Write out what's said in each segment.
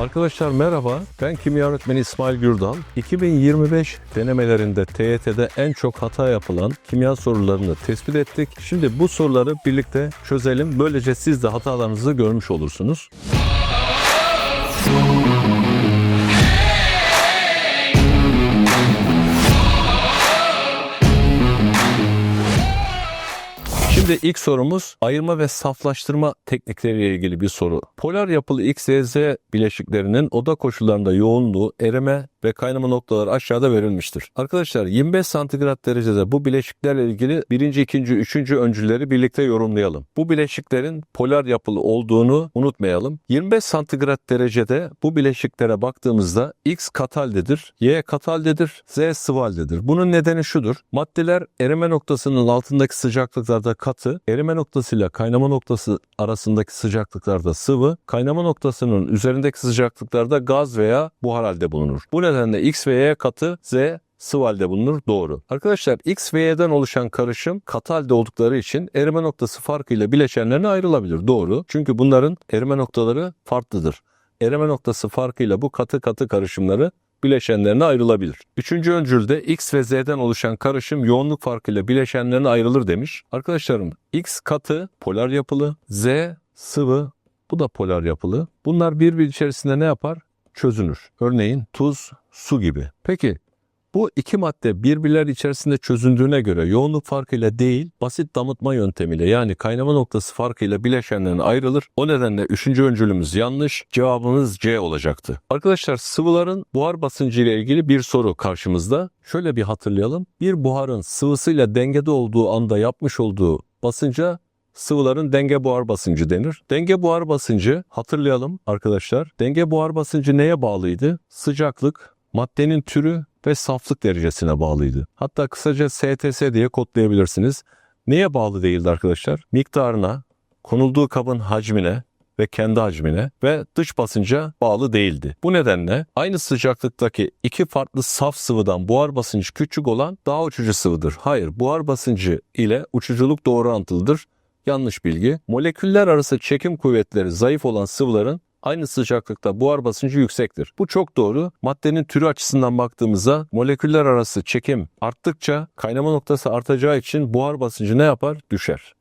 Arkadaşlar merhaba, ben kimya öğretmeni İsmail Gürdal. 2025 denemelerinde TYT'de en çok hata yapılan kimya sorularını tespit ettik. Şimdi bu soruları birlikte çözelim. Böylece siz de hatalarınızı görmüş olursunuz. Şimdi ilk sorumuz ayırma ve saflaştırma teknikleriyle ilgili bir soru. Polar yapılı X, Y, Z bileşiklerinin oda koşullarında yoğunluğu, erime ve kaynama noktaları aşağıda verilmiştir. Arkadaşlar 25 santigrat derecede bu bileşiklerle ilgili birinci, ikinci, üçüncü öncülleri birlikte yorumlayalım. Bu bileşiklerin polar yapılı olduğunu unutmayalım. 25 santigrat derecede bu bileşiklere baktığımızda X kataldedir, Y kataldedir, Z sıvı haldedir. Bunun nedeni şudur. Maddeler erime noktasının altındaki sıcaklıklarda katı, erime noktasıyla kaynama noktası arasındaki sıcaklıklarda sıvı, kaynama noktasının üzerindeki sıcaklıklarda gaz veya buhar halde bulunur. Bu nedenle X ve Y katı, Z sıvı halde bulunur. Doğru. Arkadaşlar X ve Y'den oluşan karışım katı halde oldukları için erime noktası farkıyla bileşenlerine ayrılabilir. Doğru. Çünkü bunların erime noktaları farklıdır. Erime noktası farkıyla bu katı katı karışımları bileşenlerine ayrılabilir. Üçüncü öncülde X ve Z'den oluşan karışım yoğunluk farkıyla bileşenlerine ayrılır demiş. Arkadaşlarım X katı polar yapılı, Z sıvı bu da polar yapılı. Bunlar birbiri içerisinde ne yapar? Çözünür. Örneğin tuz, su gibi. Peki bu iki madde birbirler içerisinde çözündüğüne göre yoğunluk farkıyla değil, basit damıtma yöntemiyle yani kaynama noktası farkıyla bileşenlerine ayrılır. O nedenle üçüncü öncülümüz yanlış. Cevabımız C olacaktı. Arkadaşlar sıvıların buhar basıncı ile ilgili bir soru karşımızda. Şöyle bir hatırlayalım. Bir buharın sıvısıyla dengede olduğu anda yapmış olduğu basınca sıvıların denge buhar basıncı denir. Denge buhar basıncı hatırlayalım arkadaşlar. Denge buhar basıncı neye bağlıydı? Sıcaklık, maddenin türü ve saflık derecesine bağlıydı. Hatta kısaca STS diye kodlayabilirsiniz. Neye bağlı değildi arkadaşlar? Miktarına, konulduğu kabın hacmine ve kendi hacmine ve dış basınca bağlı değildi. Bu nedenle aynı sıcaklıktaki iki farklı saf sıvıdan buhar basıncı küçük olan daha uçucu sıvıdır. Hayır, buhar basıncı ile uçuculuk doğru orantılıdır. Yanlış bilgi. Moleküller arası çekim kuvvetleri zayıf olan sıvıların aynı sıcaklıkta buhar basıncı yüksektir. Bu çok doğru. Maddenin türü açısından baktığımızda moleküller arası çekim arttıkça kaynama noktası artacağı için buhar basıncı ne yapar? Düşer.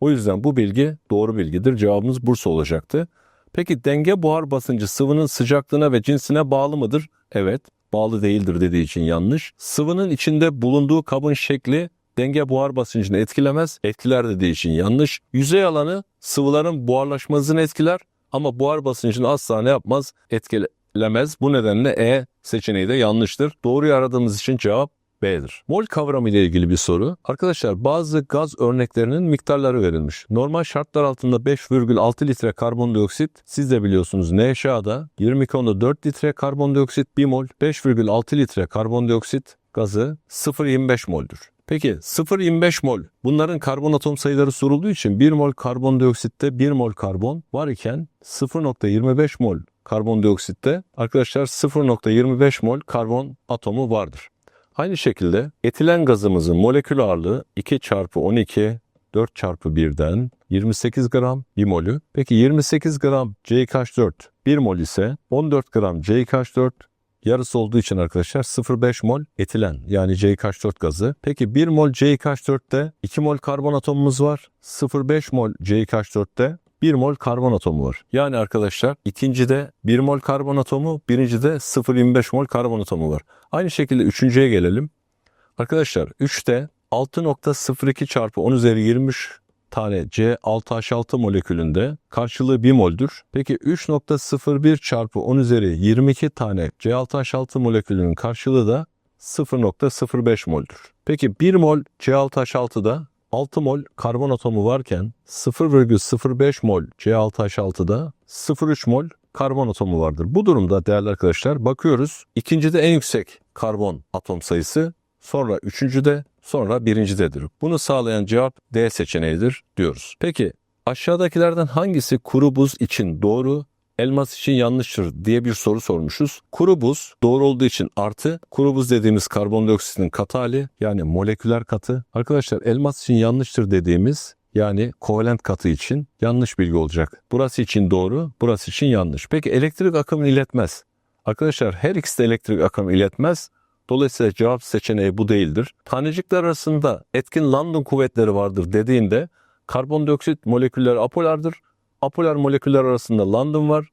O yüzden bu bilgi doğru bilgidir. Cevabımız Bursa olacaktı. Peki denge buhar basıncı sıvının sıcaklığına ve cinsine bağlı mıdır? Evet, bağlı değildir dediği için yanlış. Sıvının içinde bulunduğu kabın şekli denge buhar basıncını etkilemez, etkiler dediği için yanlış. Yüzey alanı sıvıların buharlaşmasını etkiler ama buhar basıncını asla ne yapmaz? Etkilemez. Bu nedenle E seçeneği de yanlıştır. Doğruyu aradığımız için cevap B'dir. Mol kavramı ile ilgili bir soru. Arkadaşlar bazı gaz örneklerinin miktarları verilmiş. Normal şartlar altında 5,6 litre karbondioksit siz de biliyorsunuz NHA'da 22.4 litre karbondioksit 1 mol 5,6 litre karbondioksit gazı 0,25 moldür. Peki 0,25 mol bunların karbon atom sayıları sorulduğu için 1 mol karbondioksitte 1 mol karbon var iken 0,25 mol karbondioksitte arkadaşlar 0,25 mol karbon atomu vardır. Aynı şekilde etilen gazımızın molekül ağırlığı 2 çarpı 12 4 çarpı 1'den 28 gram 1 molü. Peki 28 gram CH4 1 mol ise 14 gram CH4 yarısı olduğu için arkadaşlar 0,5 mol etilen yani CH4 gazı. Peki 1 mol CH4'te 2 mol karbon atomumuz var. 0,5 mol CH4'te 1 mol karbon atomu var. Yani arkadaşlar ikincide 1 mol karbon atomu, birincide 0,25 mol karbon atomu var. Aynı şekilde üçüncüye gelelim. Arkadaşlar 3'te 6.02 çarpı 10 üzeri 23 tane C6H6 molekülünde karşılığı 1 moldür. Peki 3.01 çarpı 10 üzeri 22 tane C6H6 molekülünün karşılığı da 0.05 moldür. Peki 1 mol C6H6'da 6 mol karbon atomu varken 0,05 mol C6H6'da 0,3 mol karbon atomu vardır. Bu durumda değerli arkadaşlar bakıyoruz. İkincide en yüksek karbon atom sayısı, sonra üçüncüde, sonra birincidedir. Bunu sağlayan cevap D seçeneğidir diyoruz. Peki aşağıdakilerden hangisi kuru buz için doğru, elmas için yanlıştır diye bir soru sormuşuz. Kuru buz doğru olduğu için artı, kuru buz dediğimiz karbondioksitin katı hali yani moleküler katı. Arkadaşlar elmas için yanlıştır dediğimiz yani kovalent katı için yanlış bilgi olacak. Burası için doğru, burası için yanlış. Peki elektrik akımını iletmez. Arkadaşlar her ikisi de elektrik akımı iletmez. Dolayısıyla cevap seçeneği bu değildir. Tanecikler arasında etkin London kuvvetleri vardır dediğinde karbondioksit molekülleri apolardır. Apolar moleküller arasında London var.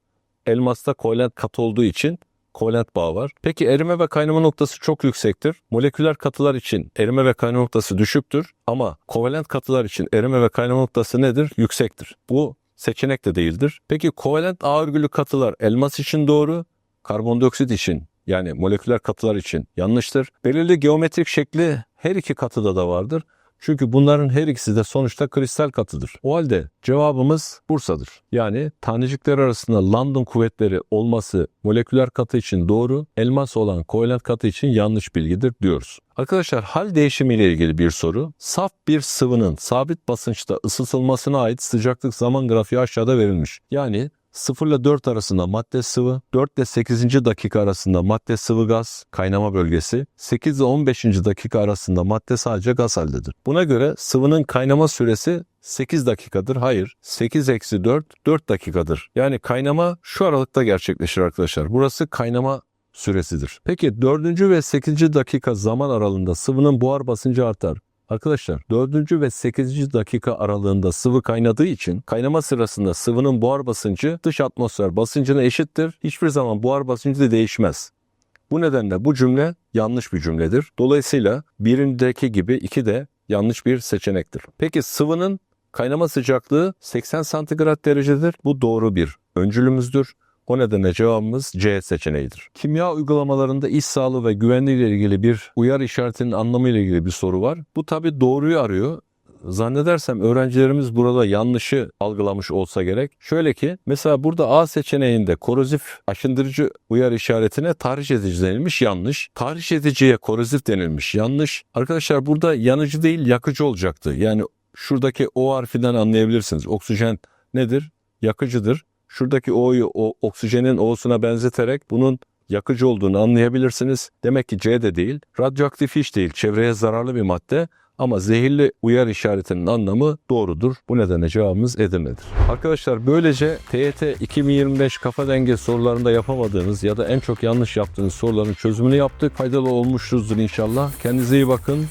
Elmasta kovalent katı olduğu için kovalent bağı var. Peki erime ve kaynama noktası çok yüksektir. Moleküler katılar için erime ve kaynama noktası düşüktür ama kovalent katılar için erime ve kaynama noktası nedir? Yüksektir. Bu seçenek de değildir. Peki kovalent ağ örgülü katılar elmas için doğru, karbondioksit için yani moleküler katılar için yanlıştır. Belirli geometrik şekli her iki katıda da vardır. Çünkü bunların her ikisi de sonuçta kristal katıdır. O halde cevabımız Bursa'dır. Yani tanecikler arasında London kuvvetleri olması moleküler katı için doğru, elmas olan kovalent katı için yanlış bilgidir diyoruz. Arkadaşlar hal değişimi ile ilgili bir soru. Saf bir sıvının sabit basınçta ısıtılmasına ait sıcaklık zaman grafiği aşağıda verilmiş. Yani 0 ile 4 arasında madde sıvı, 4 ile 8. dakika arasında madde sıvı gaz kaynama bölgesi, 8 ile 15. dakika arasında madde sadece gaz haldedir. Buna göre sıvının kaynama süresi 8 dakikadır. Hayır. 8 eksi 4, 4 dakikadır. Yani kaynama şu aralıkta gerçekleşir arkadaşlar. Burası kaynama süresidir. Peki 4. ve 8. dakika zaman aralığında sıvının buhar basıncı artar. Arkadaşlar 4. ve 8. dakika aralığında sıvı kaynadığı için kaynama sırasında sıvının buhar basıncı dış atmosfer basıncına eşittir. Hiçbir zaman buhar basıncı da değişmez. Bu nedenle bu cümle yanlış bir cümledir. Dolayısıyla birindeki gibi iki de yanlış bir seçenektir. Peki sıvının kaynama sıcaklığı 80 santigrat derecedir. Bu doğru bir öncülümüzdür. O nedenle cevabımız C seçeneğidir. Kimya uygulamalarında iş sağlığı ve güvenliği ile ilgili bir uyar işaretinin anlamı ile ilgili bir soru var. Bu tabi doğruyu arıyor. Zannedersem öğrencilerimiz burada yanlışı algılamış olsa gerek. Şöyle ki mesela burada A seçeneğinde korozif aşındırıcı uyar işaretine tahriş edici denilmiş yanlış. Tahriş ediciye korozif denilmiş yanlış. Arkadaşlar burada yanıcı değil yakıcı olacaktı. Yani şuradaki O harfinden anlayabilirsiniz. Oksijen nedir? Yakıcıdır. Şuradaki O'yu o oksijenin O'suna benzeterek bunun yakıcı olduğunu anlayabilirsiniz. Demek ki C de değil. Radyoaktif hiç değil. Çevreye zararlı bir madde. Ama zehirli uyar işaretinin anlamı doğrudur. Bu nedenle cevabımız Edirne'dir. Arkadaşlar böylece TYT 2025 kafa denge sorularında yapamadığınız ya da en çok yanlış yaptığınız soruların çözümünü yaptık. Faydalı olmuşuzdur inşallah. Kendinize iyi bakın.